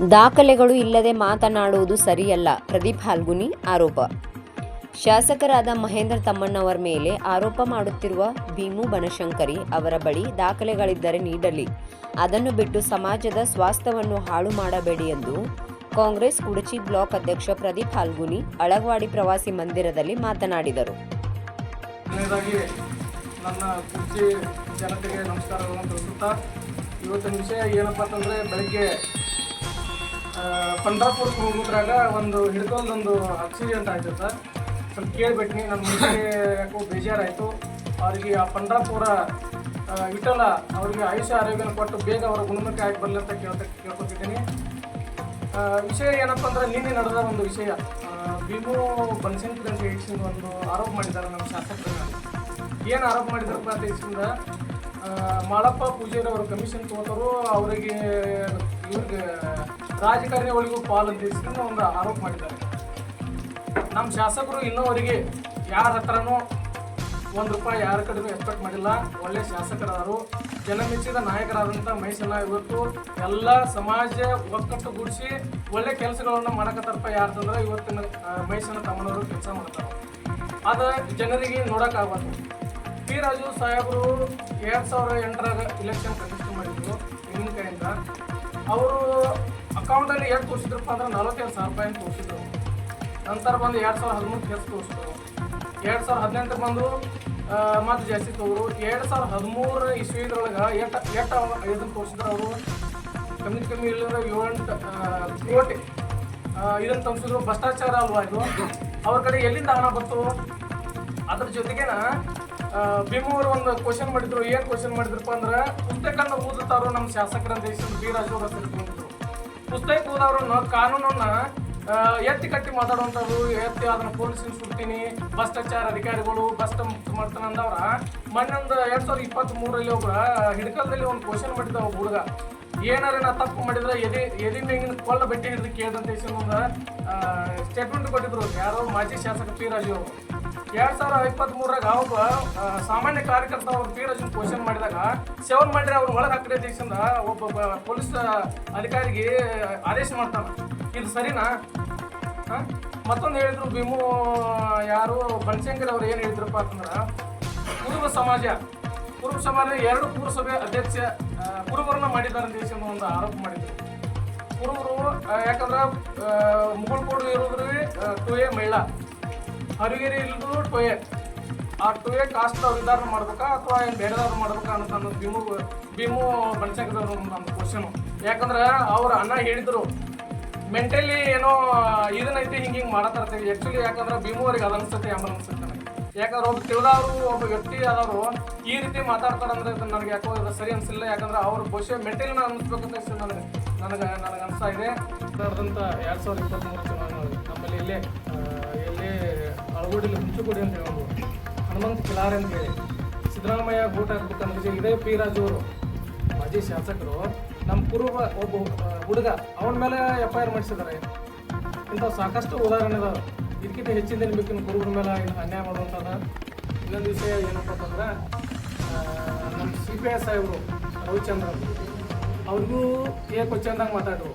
ದಾಖಲೆಗಳು ಇಲ್ಲದೆ ಮಾತನಾಡುವುದು ಸರಿಯಲ್ಲ, ಪ್ರದೀಪ್ ಹಾಲ್ಗುನಿ ಆರೋಪ. ಶಾಸಕರಾದ ಮಹೇಂದ್ರ ತಮ್ಮಣ್ಣವರ ಮೇಲೆ ಆರೋಪ ಮಾಡುತ್ತಿರುವ ಭೀಮು ಬನಶಂಕರಿ ಅವರ ಬಳಿ ದಾಖಲೆಗಳಿದ್ದರೆ ನೀಡಲಿ. ಅದನ್ನು ಬಿಟ್ಟು ಸಮಾಜದ ಸ್ವಾಸ್ಥ್ಯವನ್ನು ಹಾಳು ಮಾಡಬೇಡಿ ಎಂದು ಕಾಂಗ್ರೆಸ್ ಕುಡಚಿ ಬ್ಲಾಕ್ ಅಧ್ಯಕ್ಷ ಪ್ರದೀಪ್ ಹಾಲ್ಗುನಿ ಅಳಗವಾಡಿ ಪ್ರವಾಸಿ ಮಂದಿರದಲ್ಲಿ ಮಾತನಾಡಿದರು. ನನ್ನ ಕುರ್ಚಿ ಜನತೆಗೆ ನಮಸ್ಕಾರಗಳನ್ನು ತಿಳಿಸುತ್ತಾ ಇವತ್ತಿನ ವಿಷಯ ಏನಪ್ಪ ಅಂತಂದರೆ, ಬೆಳಗ್ಗೆ ಪಂಡ್ರಾಪುರಕ್ಕೆ ಹೋಗೋದ್ರಾಗ ಒಂದು ಹಿಡ್ಕೊಂಡೊಂದು ಆಕ್ಸಿಡೆಂಟ್ ಆಯ್ತು ಸರ್. ಸ್ವಲ್ಪ ಕೇಳ್ಬಿಟ್ನಿ ನಮ್ಮ ಮುಂದೆ ಯಾಕೋ ಬೇಜಾರಾಯಿತು. ಅವರಿಗೆ ಆ ಪಂಡ್ರಾಪುರ ಇಟ್ಟಲ್ಲ ಅವ್ರಿಗೆ ಆಯುಷ್ಯ ಆರೋಗ್ಯನ ಕೊಟ್ಟು ಬೇಗ ಅವರ ಗುಣಮುಖ ಆಗಿ ಬರಲಿ ಅಂತ ಕೇಳ್ತಾ ಕೇಳ್ಕೊತಿದ್ದೀನಿ. ವಿಷಯ ಏನಪ್ಪ ಅಂದ್ರೆ ನಿನ್ನೆ ನಡೆದ ಒಂದು ವಿಷಯ. ಭೀಮು ಬನಶಂಕರಿ ಅಂತ ಹೇಳಿ ಒಂದು ಆರೋಪ ಮಾಡಿದ್ದಾರೆ ನಮ್ಮ ಶಾಸಕರ. ಏನು ಆರೋಪ ಮಾಡಿದಾರಪ್ಪ ಅಂತ ಹೇಳಿಸಿಂದ ಮಾಳಪ್ಪ ಪೂಜಾರಿ ಅವರು ಕಮಿಷನ್ ತಗೋತಾರು, ಅವರಿಗೆ ಇವ್ರಿಗೆ ರಾಜಕಾರಣಿಗಳಿಗೂ ಪಾಲು ಅಂತ ಒಂದು ಆರೋಪ ಮಾಡಿದ್ದಾರೆ. ನಮ್ಮ ಶಾಸಕರು ಇನ್ನೂವರೆಗೆ ಯಾರ ಹತ್ರನೂ ಒಂದು ರೂಪಾಯಿ ಯಾರ ಕಡೆನೂ ಎಕ್ಸ್ಪೆಕ್ಟ್ ಮಾಡಿಲ್ಲ. ಒಳ್ಳೆ ಶಾಸಕರಾದರು. ಜನಮೆಚ್ಚಿದ ನಾಯಕರಾದಂಥ ಮೈಸೂರಿನ ಇವತ್ತು ಎಲ್ಲ ಸಮಾಜ ಒಕ್ಕಟ್ಟುಗೂಡಿಸಿ ಒಳ್ಳೆ ಕೆಲಸಗಳನ್ನು ಮಾಡಕತ್ತಾರಪ್ಪ ಯಾರ್ದಂದ್ರೆ ಇವತ್ತಿನ ಮೈಸೂರಿನ ತಮ್ಮನವರು ಕೆಲಸ ಮಾಡ್ತಾರೆ. ಅದು ಜನರಿಗೆ ನೋಡೋಕ್ಕಾಗಬಾರ್ದು ಪಿ ರಾಜು ಸಾಹೇಬರು ಎರಡು ಸಾವಿರ ಎಂಟರಾಗ ಇಲೆಕ್ಷನ್ ಕಂಟೆಸ್ಟ್ ಮಾಡಿದ್ರು, ಹಿಂದಿನ ಕೈಯಿಂದ. ಅವರು ಅಕೌಂಟಲ್ಲಿ ಎಷ್ಟು ತೋರಿಸಿದ್ರಪ್ಪ ಅಂದ್ರೆ ನಲವತ್ತೇಳು ಸಾವಿರ ರೂಪಾಯಿ ತೋರಿಸಿದ್ರು. ನಂತರ ಬಂದು ಎರಡು ಸಾವಿರದ ಹದಿಮೂರು ಕೆಸ್ ತೋರಿಸಿದ್ರು. ಎರಡು ಸಾವಿರದ ಹದಿನೆಂಟು ಬಂದು ಮತ್ತು ಜಾಸ್ತಿ ತೋರು ಎರಡು ಸಾವಿರದ ಹದಿಮೂರು ಇಸ್ವಿದ್ರೊಳಗೆ ಎಷ್ಟು ಎಷ್ಟು ಇದನ್ನು ತೋರಿಸಿದ್ರು ಅವರು. ಕಮ್ಮಿ ಕಮ್ಮಿ ಇಲ್ಲದ ಏಳೆಂಟು ಕೋಟಿ ಇದನ್ನು ತಂಪಿಸಿದ್ರು ಭ್ರಷ್ಟಾಚಾರ ಅಲ್ವಾ ಇದು? ಅವ್ರ ಕಡೆ ಎಲ್ಲಿಂದ ಹಣ ಬಂತು? ಅದ್ರ ಜೊತೆಗೆನ ಭೀಮು ಅವರು ಒಂದು ಕ್ವಶನ್ ಮಾಡಿದ್ರು. ಏನು ಕ್ವಶನ್ ಮಾಡಿದ್ರಪ್ಪ ಅಂದ್ರೆ ಪುಸ್ತಕನ ಓದುತ್ತಾರೋ ನಮ್ಮ ಶಾಸಕರ ದೇಶದ ಬಿ ರಾಜು ಪುಸ್ತಕ ಓದೋರು ಕಾನೂನನ್ನ ಎತ್ತಿ ಕಟ್ಟಿ ಮಾತಾಡುವಂಥದ್ದು ಎತ್ತಿ ಅದನ್ನ ಪೊಲೀಸಿನ ಸುಡ್ತೀನಿ. ಭ್ರಷ್ಟಾಚಾರ ಅಧಿಕಾರಿಗಳು, ಭ್ರಷ್ಟ ಮುಕ್ತ ಮಾಡ್ತಾನೆ ಅಂದವ್ರ ಮೊನ್ನೊಂದು ಎರಡ್ ಸಾವಿರದ ಇಪ್ಪತ್ತ್ ಮೂರರಲ್ಲಿ ಒಬ್ಬ ಹಿಡ್ಕಲ್ದಲ್ಲಿ ಒಂದು ಕ್ವಶನ್ ಮಾಡಿದ್ದ ಒಬ್ಬ ಹುಡುಗ. ಏನಾರ ನಾ ತಪ್ಪು ಮಾಡಿದ್ರೆ ಎದೆ ಎದೆ ಮೇಗಿನ ಕೊಳ್ಳ ಬೆಟ್ಟಿ ಹಿಡಿದು ಕೇಳಿದಂತ ಒಂದು ಸ್ಟೇಟ್ಮೆಂಟ್ ಕೊಟ್ಟಿದ್ರು. ಯಾರೋ ಮಾಜಿ ಶಾಸಕ ಪಿ ರಾಜು ಎರಡ್ ಸಾವಿರ ಇಪ್ಪತ್ತ್ ಮೂರಾಗ ಸಾಮಾನ್ಯ ಕಾರ್ಯಕರ್ತ ಅವ್ರ ಪಿ ರಾಜು ಕ್ವಶನ್ ಮಾಡಿದಾಗ ಸೇವನ್ ಮಾಡಿದ್ರೆ ಅವ್ರು ಒಳಗೆ ಹಾಕಿದ ದೇಶದಿಂದ ಒಬ್ಬ ಪೊಲೀಸ್ ಅಧಿಕಾರಿಗೆ ಆದೇಶ ಮಾಡ್ತಾನ ಇದು ಸರಿನಾ? ಮತ್ತೊಂದು ಹೇಳಿದ್ರು, ಭೀಮು ಯಾರು, ಬನಶಂಕರ್ ಅವ್ರು ಏನು ಹೇಳಿದ್ರಪ್ಪ ಅಂತಂದ್ರೆ, ಕುರುಬ ಸಮಾಜ ಕುರುಬ ಸಮಾಜ ಎರಡು ಪುರಸಭೆ ಅಧ್ಯಕ್ಷ ಕುರುಬರನ್ನ ಮಾಡಿದ್ದಾರೆ ದೇಶದ ಒಂದು ಆರೋಪ ಮಾಡಿದ್ರು. ಕುರುಬರು ಯಾಕಂದ್ರೆ ಮುಗುಳ್ಕೋಡು ಇರೋದ್ರಿ ಟು ಎ ಮಹಿಳಾ ಹರಿಗೆರೆ ಇಲ್ದು ಟೊಯೆ. ಆ ಟೊಯೆ ಕಾಸ್ಟ್ ಅವ್ರು ಇದಾರು ಮಾಡ್ಬೇಕಾ ಅಥವಾ ಏನು ಬೇರೆದವ್ರು ಮಾಡ್ಬೇಕಾ ಅಂತ ಅನ್ನೋದು ಭೀಮು ಭೀಮು ಬನಶಂಕರದವ್ರು ಒಂದು ಕ್ವಶನು ಯಾಕಂದ್ರೆ ಅವ್ರ ಅಣ್ಣ ಹೇಳಿದ್ರು, ಮೆಂಟಲಿ ಏನೋ ಇದನ್ನೈತಿ, ಹಿಂಗೆ ಹಿಂಗೆ ಮಾಡತ್ತಾರ ಆ್ಯಕ್ಚುಲಿ ಯಾಕಂದ್ರೆ ಭೀಮು ಅವ್ರಿಗೆ ಅದು ಅನಿಸುತ್ತೆ ಆಮೇಲೆ ಅನ್ಸುತ್ತೆ ನನಗೆ. ಯಾಕಂದ್ರೆ ಒಬ್ಬ ತಿಳಿದವರು, ಒಬ್ಬ ವ್ಯಕ್ತಿ ಆದವರು ಈ ರೀತಿ ಮಾತಾಡ್ತಾರಂದ್ರೆ ಇದು ನನಗೆ ಯಾಕೋ ಇದು ಸರಿ ಅನಿಸಿಲ್ಲ. ಯಾಕಂದ್ರೆ ಅವ್ರ ಬಹುಶಃ ಮೆಂಟಲಿನ ಅನ್ನಿಸ್ಬೇಕಂತ ನನಗೆ. ನನಗೆ ನನಗೆ ಅನಿಸ್ತಾ ಇದೆ. ಎರಡು ಸಾವಿರದ ಇಪ್ಪತ್ತ್ಮೂರು ಚುನಾವಣೆ ನಮ್ಮಲ್ಲಿ ಇಲ್ಲೇ ಆ, ಎಲ್ಲಿ ಅಳಗೋಡಿಲಿ ಹುಂಚುಗುಡಿ ಅಂತ ಹೇಳ್ಬೋದು. ಹನುಮಂತ ಕಿಲಾರೆ ಅಂತ ಹೇಳಿ. ಸಿದ್ದರಾಮಯ್ಯ ಓಟ್ ಹಾಕ್ಬೇಕಂದ್ರೆ ಇದೇ. ಪಿ ರಾಜು ಅವರು. ಮಾಜಿ ಶಾಸಕರು. ನಮ್ಮ ಕುರುಬ ಒಬ್ಬ ಹುಡುಗ ಅವನ ಮೇಲೆ ಎಫ್ ಐ ಆರ್ ಮಾಡಿಸಿದ್ದಾರೆ. ಇಂಥ ಸಾಕಷ್ಟು ಉದಾಹರಣೆ ಇದಕ್ಕಿಂತ ಹೆಚ್ಚಿನ ಬೇಕು ಕುರುಬರ ಮೇಲೆ ಅನ್ಯಾಯ ಮಾಡುವಂಥದ್ದು. ಇನ್ನೊಂದು ವಿಷಯ ಏನಪ್ಪ ಅಂತಂದ್ರೆ ನಮ್ಮ ಸಿ ಪಿ ಐ ಸಾಹೇಬರು ರವಿಚಂದ್ರನ್ ಅವ್ರಿಗೂ ಏ ಕ್ವಶನ್ದಾಗ ಮಾತಾಡ್ರು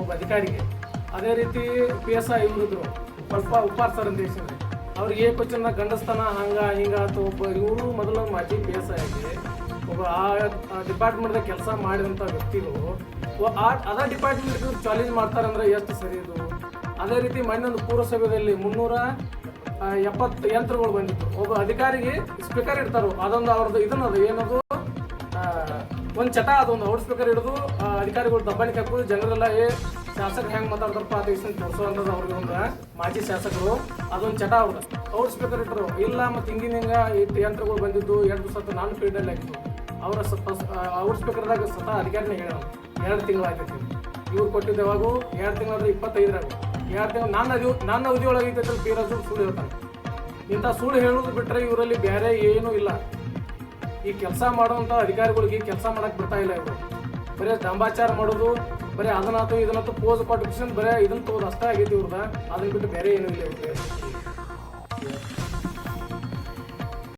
ಒಬ್ಬ ಅಧಿಕಾರಿಗೆ. ಅದೇ ರೀತಿ ಪಿ ಎಸ್ ಐ ಇವರಿದ್ರು. ಸ್ವಲ್ಪ ಉಪಾರ್ ಅಂತ ಹೇಳಿಸಿದ್ರು ಅವ್ರಿಗೆ ಕ್ವಶನ್ ಗಂಡಸ್ತನ ಹಂಗ, ಹಿಂಗ ಅಂತ ಒಬ್ಬ ಇವರು ಮೊದಲು ಮಾಜಿ ಪಿ ಎಸ್ ಒಬ್ಬ ಆ ಡಿಪಾರ್ಟ್ಮೆಂಟ್ದಾಗ ಕೆಲಸ ಮಾಡಿದಂಥ ವ್ಯಕ್ತಿಗಳು ಆ, ಅದ ಡಿಪಾರ್ಟ್ಮೆಂಟ್ ಚಾಲೆಂಜ್ ಮಾಡ್ತಾರಂದ್ರೆ ಎಷ್ಟು ಸರಿ ಇದು? ಅದೇ ರೀತಿ ಮಣ್ಣೊಂದು ಪೂರಸಭೆಯಲ್ಲಿ ಮುನ್ನೂರ ಎಪ್ಪತ್ತು ಯಂತ್ರಗಳು ಬಂದಿತ್ತು. ಒಬ್ಬ ಅಧಿಕಾರಿಗೆ ಸ್ಪೀಕರ್ ಇಡ್ತಾರೋ, ಅದೊಂದು ಅವ್ರದ್ದು ಇದನ್ನದು ಏನದು? ಒಂದು ಚಟ ಅದೊಂದು ಔಟ್ ಸ್ಪೀಕರ್ ಹಿಡಿದು ಅಧಿಕಾರಿಗಳು ದಬ್ಬಾಣಿಕೆ ಹಾಕೋದು ಜನರೆಲ್ಲ, ಏ ಶಾಸಕರು ಹೆಂಗೆ ಮಾತಾಡ್ತಾರಪ್ಪ ಅದು ಇಷ್ಟು ತೋರಿಸುವಂಥದ್ದು ಅವ್ರಿಗೆ ಒಂದು ಮಾಜಿ ಶಾಸಕರು. ಅದೊಂದು ಚಟ ಅವ್ರು. ಔಟ್ ಸ್ಪೀಕರ್ ಇಟ್ಟರು ಇಲ್ಲ ಮತ್ತು ಹಿಂದಿನ ಹಿಂಗ ಇಟ್ಟು ಯಂತ್ರಗಳು ಬಂದಿದ್ದು, ಎರಡು ಸತ ನಾನು ಫೀಲ್ಡಲ್ಲಿ ಹಾಕಿದ್ರು ಅವರ ಔಟ್ ಸ್ಪೀಕರ್ದಾಗ ಸ್ವತಃ ಅಧಿಕಾರಿನೇ ಹೇಳೋದು ಎರಡು ತಿಂಗಳಾಗಿತ್ತು ಇವ್ರು ಕೊಟ್ಟಿದ್ದ ಯಾವಾಗ ಎರಡು ತಿಂಗಳಾದ್ರೆ ಇಪ್ಪತ್ತೈದರಾಗ. ಎರಡು ತಿಂಗಳು ನನ್ನ ಅದಿ ನನ್ನ ಅವಧಿ ಒಳಗೆ ಇದ್ದೈತೆ ಪಿ ರಾಜು ಸುಳ್ಳು ಹೇಳ್ತಾರೆ. ಇಂಥ ಸುಳ್ಳು ಹೇಳೋದು ಬಿಟ್ಟರೆ ಇವರಲ್ಲಿ ಬೇರೆ ಏನೂ ಇಲ್ಲ. ಈ ಕೆಲಸ ಮಾಡುವಂಥ ಅಧಿಕಾರಿಗಳಿಗೆ ಕೆಲಸ ಮಾಡಕ್ ಬಿಡ್ತಾ ಇಲ್ಲ ಇವರು. ಬರೀ ದಂಬಾಚಾರ ಮಾಡೋದು ಬರೀ ಅದನ್ನಾತು ಇದನ್ನ ಪೋಸ್ ಕೊಟ್ಟು ಬರೀ ಇದನ್ನ ತೋದ್ ಅಷ್ಟೇ ಆಗೈತಿ ಇವ್ರದ. ಅದನ್ನ ಬಿಟ್ಟು ಬೇರೆ ಏನೂ ಇಲ್ಲ